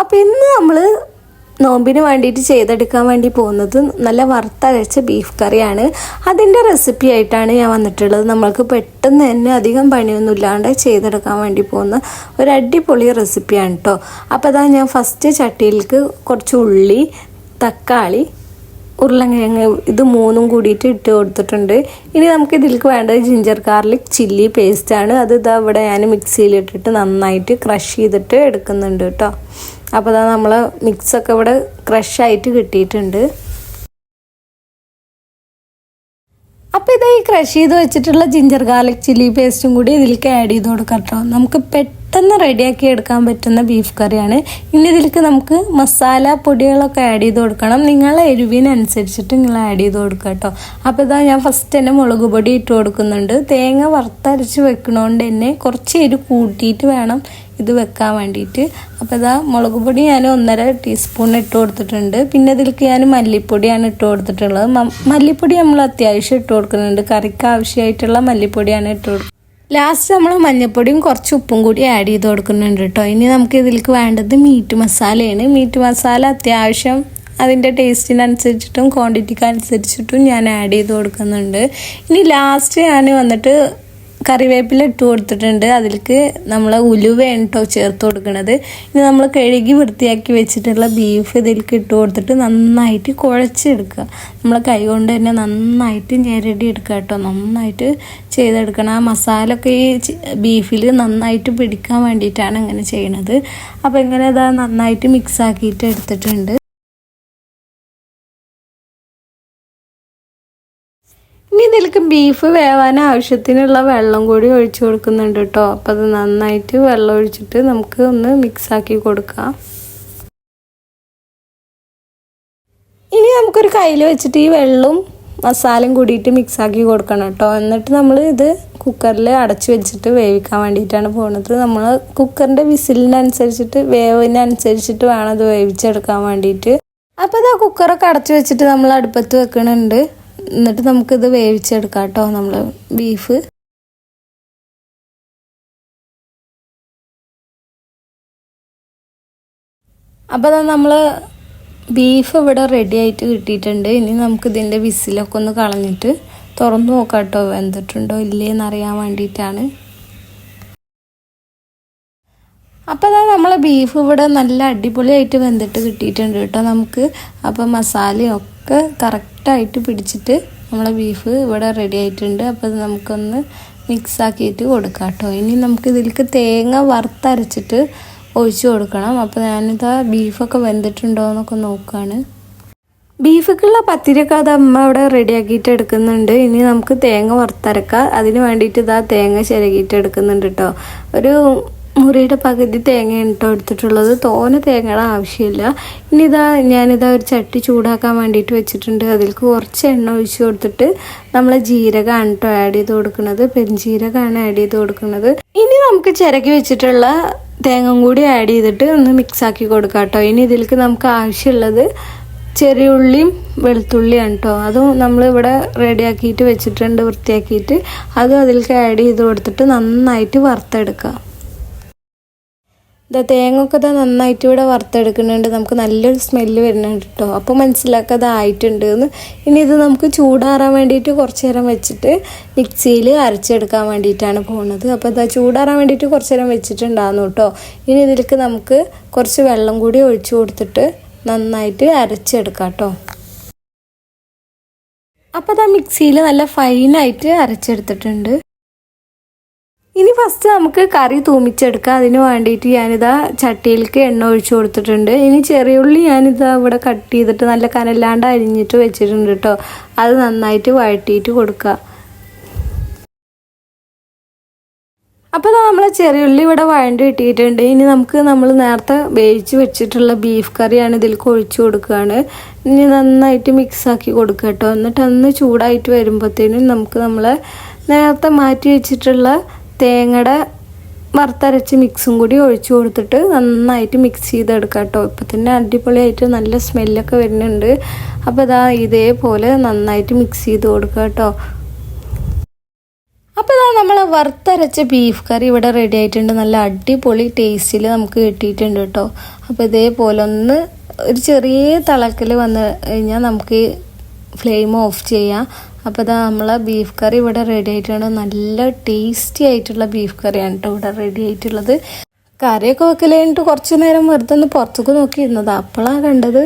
അപ്പോൾ ഇന്ന് നമ്മൾ നോമ്പിന് വേണ്ടിയിട്ട് ചെയ്തെടുക്കാൻ വേണ്ടി പോകുന്നത് നല്ല വറുത്തരച്ച ബീഫ് കറിയാണ്. അതിന്റെ റെസിപ്പി ആയിട്ടാണ് ഞാൻ വന്നിട്ടുള്ളത്. നമ്മൾക്ക് പെട്ടെന്ന് തന്നെ അധികം പണിയൊന്നും ഇല്ലാണ്ട് ചെയ്തെടുക്കാൻ വേണ്ടി പോകുന്ന ഒരു അടിപൊളി റെസിപ്പിയാണ് കേട്ടോ അപ്പോൾ അതാ ഞാൻ ഫസ്റ്റ് ചട്ടിയിലേക്ക് കുറച്ച് ഉള്ളി തക്കാളി ഉരുളക്കിഴങ്ങ് ഇത് മൂന്നും കൂടിയിട്ട് ഇട്ട് കൊടുത്തിട്ടുണ്ട്. ഇനി നമുക്ക് ഇതിലേക്ക് വേണ്ടത് ജിഞ്ചർ ഗാർലിക് ചില്ലി പേസ്റ്റാണ് അത് ഇതാ ഇവിടെ ഞാൻ മിക്സിയിലിട്ടിട്ട് നന്നായിട്ട് ക്രഷ് ചെയ്തിട്ട് എടുക്കുന്നുണ്ട് കേട്ടോ അപ്പോൾ ഇതാ നമ്മൾ മിക്സൊക്കെ ഇവിടെ ക്രഷായിട്ട് കിട്ടിയിട്ടുണ്ട്. അപ്പോൾ ഇത് ഈ ക്രഷ് ചെയ്ത് വെച്ചിട്ടുള്ള ജിഞ്ചർ ഗാർലിക് ചില്ലി പേസ്റ്റും കൂടി ഇതിലേക്ക് ആഡ് ചെയ്ത് കൊടുക്കാം കേട്ടോ നമുക്ക് പെട്ടെന്ന് റെഡിയാക്കി എടുക്കാൻ പറ്റുന്ന ബീഫ് കറിയാണ്. ഇനി ഇതിലേക്ക് നമുക്ക് മസാല പൊടികളൊക്കെ ആഡ് ചെയ്ത് കൊടുക്കണം. നിങ്ങളെ എരിവിനനുസരിച്ചിട്ട് നിങ്ങൾ ആഡ് ചെയ്ത് കൊടുക്കുക കേട്ടോ അപ്പോൾ ഇതാ ഞാൻ ഫസ്റ്റ് തന്നെ മുളക് പൊടി ഇട്ട് കൊടുക്കുന്നുണ്ട്. തേങ്ങ വറുത്തരച്ച് വെക്കണോണ്ട് തന്നെ കുറച്ച് എരിവ് കൂട്ടിയിട്ട് വേണം ഇത് വെക്കാൻ വേണ്ടിയിട്ട്. അപ്പോൾ ഇതാ മുളക് പൊടി ഞാൻ ഒന്നര ടീസ്പൂൺ ഇട്ട് കൊടുത്തിട്ടുണ്ട്. പിന്നെ ഇതിലേക്ക് ഞാൻ മല്ലിപ്പൊടിയാണ് ഇട്ട് കൊടുത്തിട്ടുള്ളത്. മല്ലിപ്പൊടി നമ്മൾ അത്യാവശ്യം ഇട്ട് കൊടുക്കുന്നുണ്ട്. കറിക്ക് ആവശ്യമായിട്ടുള്ള മല്ലിപ്പൊടിയാണ് ഇട്ട് കൊടുക്കുന്നത് ലാസ്റ്റ് നമ്മൾ മഞ്ഞൾപ്പൊടിയും കുറച്ച് ഉപ്പും കൂടി ആഡ് ചെയ്ത് കൊടുക്കുന്നുണ്ട് കേട്ടോ. ഇനി നമുക്ക് ഇതിലേക്ക് വേണ്ടത് മീറ്റ് മസാലയാണ് മീറ്റ് മസാല അത്യാവശ്യം അതിന്റെ ടേസ്റ്റിനനുസരിച്ചിട്ടും ക്വാണ്ടിറ്റിക്ക് അനുസരിച്ചിട്ടും ഞാൻ ആഡ് ചെയ്ത് കൊടുക്കുന്നുണ്ട്. ഇനി ലാസ്റ്റ് ഞാൻ വന്നിട്ട് കറിവേപ്പില ഇട്ട് കൊടുത്തിട്ടുണ്ട്. അതിലേക്ക് നമ്മൾ ഉലുവയാണ് കേട്ടോ ചേർത്ത് കൊടുക്കുന്നത് ഇനി നമ്മൾ കഴുകി വൃത്തിയാക്കി വെച്ചിട്ടുള്ള ബീഫ് ഇതിലേക്ക് ഇട്ട് കൊടുത്തിട്ട് നന്നായിട്ട് കുഴച്ചെടുക്കുക. നമ്മൾ കൈ കൊണ്ട് തന്നെ നന്നായിട്ട് ഞെരടി എടുക്കുക കേട്ടോ നന്നായിട്ട് ചെയ്തെടുക്കണം. ആ മസാല ഒക്കെ ഈ ബീഫിൽ നന്നായിട്ട് പിടിക്കാൻ വേണ്ടിയിട്ടാണ് അങ്ങനെ ചെയ്യണത്. അപ്പോൾ ഇങ്ങനെ ഇതാ നന്നായിട്ട് മിക്സ് ആക്കിയിട്ട് എടുത്തിട്ടുണ്ട്. ഇനി ഇതിലേക്ക് ബീഫ് വേവാൻ ആവശ്യത്തിനുള്ള വെള്ളം കൂടി ഒഴിച്ചു കൊടുക്കുന്നുണ്ട് കേട്ടോ അപ്പം അത് നന്നായിട്ട് വെള്ളം ഒഴിച്ചിട്ട് നമുക്ക് ഒന്ന് മിക്സ് ആക്കി കൊടുക്കാം. ഇനി നമുക്കൊരു കയ്യിൽ വെച്ചിട്ട് ഈ വെള്ളവും മസാലയും കൂടിയിട്ട് മിക്സ് ആക്കി കൊടുക്കണം കേട്ടോ എന്നിട്ട് നമ്മൾ ഇത് കുക്കറിൽ അടച്ചു വെച്ചിട്ട് വേവിക്കാൻ വേണ്ടിയിട്ടാണ് പോകുന്നത് നമ്മൾ കുക്കറിന്റെ വിസിലിനനുസരിച്ചിട്ട് വേവിനനുസരിച്ചിട്ട് വേണം അത് വേവിച്ചെടുക്കാൻ വേണ്ടിയിട്ട്. അപ്പോൾ ഇതാ കുക്കറൊക്കെ അടച്ചു വെച്ചിട്ട് നമ്മൾ അടുപ്പത്ത് വെക്കണുണ്ട്. എന്നിട്ട് നമുക്കിത് വേവിച്ചെടുക്കാം കേട്ടോ നമ്മൾ ബീഫ് അപ്പോൾ നമ്മൾ ബീഫ് ഇവിടെ റെഡി ആയിട്ട് കിട്ടിയിട്ടുണ്ട്. ഇനി നമുക്ക് ഇതിന്റെ വിസിലൊക്കെ ഒന്ന് കളഞ്ഞിട്ട് തുറന്നു നോക്കാം കേട്ടോ. വെന്തിട്ടുണ്ടോ ഇല്ലേന്ന് അറിയാൻ വേണ്ടിയിട്ടാണ്. അപ്പോൾ അതാ നമ്മളെ ബീഫ് ഇവിടെ നല്ല അടിപൊളിയായിട്ട് വെന്തിട്ട് കിട്ടിയിട്ടുണ്ട് കേട്ടോ നമുക്ക്. അപ്പോൾ മസാലയൊക്കെ ഒക്കെ കറക്റ്റായിട്ട് പിടിച്ചിട്ട് നമ്മളെ ബീഫ് ഇവിടെ റെഡി ആയിട്ടുണ്ട്. അപ്പോൾ നമുക്കൊന്ന് മിക്സ് ആക്കിയിട്ട് കൊടുക്കാം കേട്ടോ. ഇനി നമുക്ക് ഇതിലേക്ക് തേങ്ങ വറുത്തരച്ചിട്ട് ഒഴിച്ചു കൊടുക്കണം. അപ്പോൾ ഞാനിതാ ബീഫൊക്കെ വെന്തിട്ടുണ്ടോ എന്നൊക്കെ നോക്കുകയാണ് ബീഫൊക്കെയുള്ള പത്തിരിയൊക്കെ അത് അമ്മ അവിടെ റെഡിയാക്കിയിട്ട് എടുക്കുന്നുണ്ട്. ഇനി നമുക്ക് തേങ്ങ വറുത്തരക്കാം. അതിന് വേണ്ടിയിട്ട് ഇതാ തേങ്ങ ചിരകിയിട്ട് എടുക്കുന്നുണ്ട് കേട്ടോ. ഒരു മുറിയുടെ പകുതി തേങ്ങയാണ് കേട്ടോ എടുത്തിട്ടുള്ളത്. തോന തേങ്ങയുടെ ആവശ്യമില്ല. ഇനി ഇതാ ഞാനിതാ ഒരു ചട്ടി ചൂടാക്കാൻ വേണ്ടിയിട്ട് വെച്ചിട്ടുണ്ട്. അതിലേക്ക് കുറച്ച് എണ്ണ ഒഴിച്ച് കൊടുത്തിട്ട് നമ്മൾ ജീരകമാണ് കേട്ടോ ആഡ് ചെയ്ത് കൊടുക്കുന്നത്. പെരുംജീരകമാണ് ആഡ് ചെയ്ത് കൊടുക്കുന്നത്. ഇനി നമുക്ക് ചിരകി വെച്ചിട്ടുള്ള തേങ്ങ കൂടി ആഡ് ചെയ്തിട്ട് ഒന്ന് മിക്സ് ആക്കി കൊടുക്കാം കേട്ടോ. ഇനി ഇതിലേക്ക് നമുക്ക് ആവശ്യമുള്ളത് ചെറിയ ഉള്ളിയും വെളുത്തുള്ളിയാണ് കേട്ടോ. അതും നമ്മളിവിടെ റെഡിയാക്കിയിട്ട് വെച്ചിട്ടുണ്ട് വൃത്തിയാക്കിയിട്ട്. അതും അതിലേക്ക് ആഡ് ചെയ്ത് കൊടുത്തിട്ട് നന്നായിട്ട് വറുത്തെടുക്കുക ഇതാ തേങ്ങൊക്കെ ഇതാ നന്നായിട്ട് ഇവിടെ വറുത്തെടുക്കുന്നുണ്ട്. നമുക്ക് നല്ലൊരു സ്മെല്ല് വരുന്നുണ്ട് കേട്ടോ അപ്പോൾ മനസ്സിലാക്കാതെ ആയിട്ടുണ്ട് എന്ന്. ഇനി ഇത് നമുക്ക് ചൂടാറാൻ വേണ്ടിയിട്ട് കുറച്ച് നേരം വെച്ചിട്ട് മിക്സിയിൽ അരച്ചെടുക്കാൻ വേണ്ടിയിട്ടാണ് പോകുന്നത് അപ്പോൾ ഇതാ ചൂടാറാൻ വേണ്ടിയിട്ട് കുറച്ച് നേരം വെച്ചിട്ടുണ്ടായിരുന്നു കേട്ടോ ഇനി ഇതിലേക്ക് നമുക്ക് കുറച്ച് വെള്ളം കൂടി ഒഴിച്ചു കൊടുത്തിട്ട് നന്നായിട്ട് അരച്ചെടുക്കാം കേട്ടോ അപ്പോൾ അതാ മിക്സിയിൽ നല്ല ഫൈനായിട്ട് അരച്ചെടുത്തിട്ടുണ്ട്. ഇനി ഫസ്റ്റ് നമുക്ക് കറി തൂമിച്ചെടുക്കാം. അതിന് വേണ്ടിയിട്ട് ഞാനിതാ ചട്ടിയിലേക്ക് എണ്ണ ഒഴിച്ചു കൊടുത്തിട്ടുണ്ട്. ഇനി ചെറിയ ഉള്ളി ഞാനിതാ ഇവിടെ കട്ട് ചെയ്തിട്ട് നല്ല കനല്ലാണ്ട് അരിഞ്ഞിട്ട് വെച്ചിട്ടുണ്ട് കേട്ടോ അത് നന്നായിട്ട് വഴറ്റിയിട്ട് കൊടുക്കുക അപ്പോൾ നമ്മൾ ചെറിയുള്ളി ഇവിടെ വഴണ്ട് കിട്ടിയിട്ടുണ്ട്. ഇനി നമുക്ക് നമ്മൾ നേരത്തെ വേവിച്ച് വെച്ചിട്ടുള്ള ബീഫ് കറിയാണ് ഇതിലേക്ക് ഒഴിച്ചു കൊടുക്കുകയാണ് ഇനി നന്നായിട്ട് മിക്സ് ആക്കി കൊടുക്കുക കേട്ടോ എന്നിട്ട് അന്ന് ചൂടായിട്ട് വരുമ്പോഴത്തേനും നമുക്ക് നമ്മൾ നേരത്തെ മാറ്റി വെച്ചിട്ടുള്ള തേങ്ങയുടെ വറുത്തരച്ച് മിക്സും കൂടി ഒഴിച്ചു കൊടുത്തിട്ട് നന്നായിട്ട് മിക്സ് ചെയ്തെടുക്കാം കേട്ടോ. ഇപ്പം തന്നെ അടിപൊളിയായിട്ട് നല്ല സ്മെല്ലൊക്കെ വരുന്നുണ്ട്. അപ്പോൾ ഇതാ ഇതേപോലെ നന്നായിട്ട് മിക്സ് ചെയ്ത് കൊടുക്കുക കേട്ടോ. അപ്പോൾ ഇതാ നമ്മൾ വറുത്തരച്ച ബീഫ് കറി ഇവിടെ റെഡി ആയിട്ടുണ്ട്. നല്ല അടിപൊളി ടേസ്റ്റിൽ നമുക്ക് കിട്ടിയിട്ടുണ്ട് കേട്ടോ. അപ്പോൾ ഇതേപോലെ ഒന്ന് ഒരു ചെറിയ തിളക്കൽ വന്ന് കഴിഞ്ഞാൽ നമുക്ക് ഫ്ലെയിം ഓഫ് ചെയ്യാം. അപ്പോൾ ഇതാ നമ്മളെ ബീഫ് കറി ഇവിടെ റെഡി ആയിട്ടാണ്. നല്ല ടേസ്റ്റി ആയിട്ടുള്ള ബീഫ് കറിയാണ് കേട്ടോ ഇവിടെ റെഡി ആയിട്ടുള്ളത്. കറിയൊക്കെ വെക്കൽ കഴിഞ്ഞിട്ട് കുറച്ച് നേരം വെറുതെ ഒന്ന് പുറത്തേക്ക് നോക്കിയിരുന്നത് അപ്പോഴാണ് കണ്ടത്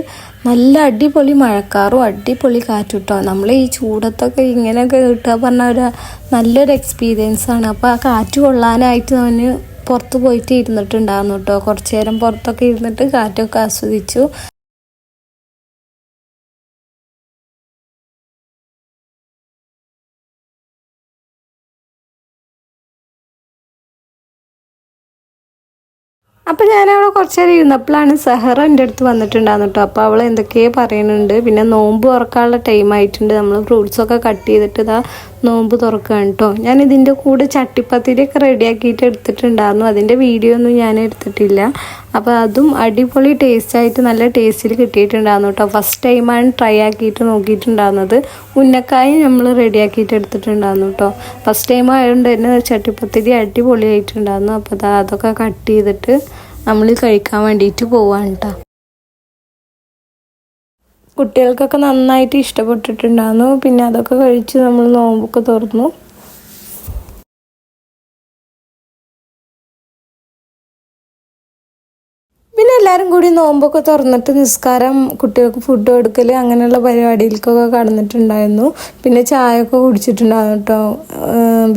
നല്ല അടിപൊളി മഴക്കാറും അടിപൊളി കാറ്റും കേട്ടോ നമ്മൾ ഈ ചൂടത്തൊക്കെ ഇങ്ങനെയൊക്കെ കിട്ടുക പറഞ്ഞ ഒരു നല്ലൊരു എക്സ്പീരിയൻസ് ആണ്. അപ്പോൾ ആ കാറ്റ് കൊള്ളാനായിട്ട് അവന് പുറത്ത് പോയിട്ട് ഇരുന്നിട്ടുണ്ടായിരുന്നു കേട്ടോ കുറച്ച് നേരം പുറത്തൊക്കെ ഇരുന്നിട്ട് കാറ്റൊക്കെ ആസ്വദിച്ചു. അപ്പോൾ ഞാനവിടെ കുറച്ച് നേരം ഇരുന്നപ്പോഴാണ് സെഹറ എന്റെ അടുത്ത് വന്നിട്ടുണ്ടായിരുന്നു കേട്ടോ അപ്പോൾ അവൾ എന്തൊക്കെയോ പറയുന്നുണ്ട്. പിന്നെ നോമ്പ് തുറക്കാനുള്ള ടൈം ആയിട്ടുണ്ട്. നമ്മൾ ഫ്രൂട്ട്സൊക്കെ കട്ട് ചെയ്തിട്ട് ഇതാ നോമ്പ് തുറക്കുകയാണ് കേട്ടോ ഞാൻ ഇതിന്റെ കൂടെ ചട്ടിപ്പത്തിരിയൊക്കെ റെഡിയാക്കിയിട്ട് എടുത്തിട്ടുണ്ടായിരുന്നു. അതിന്റെ വീഡിയോ ഒന്നും ഞാൻ എടുത്തിട്ടില്ല. അപ്പോൾ അതും അടിപൊളി ടേസ്റ്റായിട്ട് നല്ല ടേസ്റ്റിൽ കിട്ടിയിട്ടുണ്ടായിരുന്നു കേട്ടോ ഫസ്റ്റ് ടൈമാണ് ട്രൈ ആക്കിയിട്ട് നോക്കിയിട്ടുണ്ടായിരുന്നത് ഉന്നക്കായ നമ്മൾ റെഡിയാക്കിയിട്ട് എടുത്തിട്ടുണ്ടായിരുന്നു കേട്ടോ ഫസ്റ്റ് ടൈം ആയതുകൊണ്ട് തന്നെ ചട്ടിപ്പത്തിരി അടിപൊളിയായിട്ടുണ്ടായിരുന്നു. അപ്പോൾ അതൊക്കെ കട്ട് ചെയ്തിട്ട് നമ്മൾ കഴിക്കാൻ വേണ്ടിയിട്ട് പോവാണ് കേട്ടോ കുട്ടികൾക്കൊക്കെ നന്നായിട്ട് ഇഷ്ടപ്പെട്ടിട്ടുണ്ടായിരുന്നു. പിന്നെ അതൊക്കെ കഴിച്ച് നമ്മൾ നോമ്പൊക്കെ തുറന്നു. എല്ലാവരും കൂടി നോമ്പൊക്കെ തുറന്നിട്ട് നിസ്കാരം കുട്ടികൾക്ക് ഫുഡ് കൊടുക്കൽ അങ്ങനെയുള്ള പരിപാടിയിലേക്കൊക്കെ കടന്നിട്ടുണ്ടായിരുന്നു. പിന്നെ ചായയൊക്കെ കുടിച്ചിട്ടുണ്ടായിരുന്നു കേട്ടോ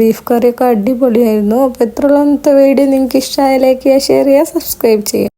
ബീഫ് കറിയൊക്കെ അടിപൊളിയായിരുന്നു അപ്പോൾ എത്രയുള്ള വീഡിയോ നിങ്ങൾക്ക് ഇഷ്ടമായ ലൈക്ക് ചെയ്യുക ഷെയർ ചെയ്യുക സബ്സ്ക്രൈബ് ചെയ്യുക